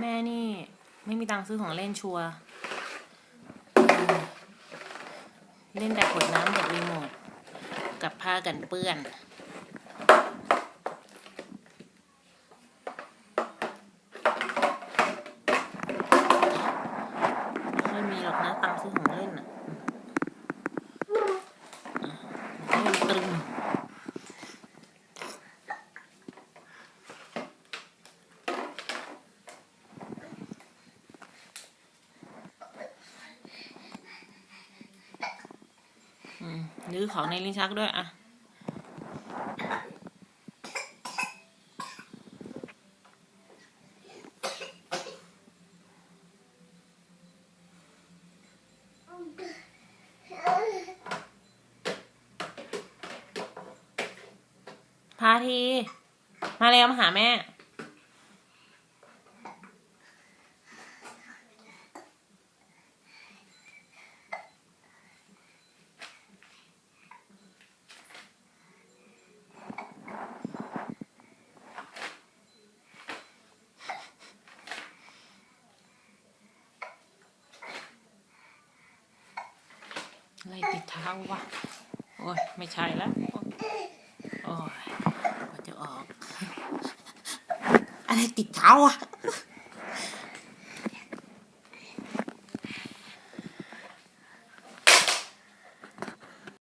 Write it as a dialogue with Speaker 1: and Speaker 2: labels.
Speaker 1: แม่นี่ ไม่มีตังค์ซื้อของเล่นชัว เล่นแต่ขวดน้ำกับรีโมทกับผ้ากันเปื้อน ไม่มีหรอกนะตังค์ซื้อของเล่นอะอะมันก็เลยตรึง อืมรื้อของในลิ้นชักด้วย อะ พาที มาเร็วมาหาแม่ อะไรติดเท้าวะโอ้ยไม่ใช่แล้วโอ้ยกว่าจะออก อะไรติดเท้าอะ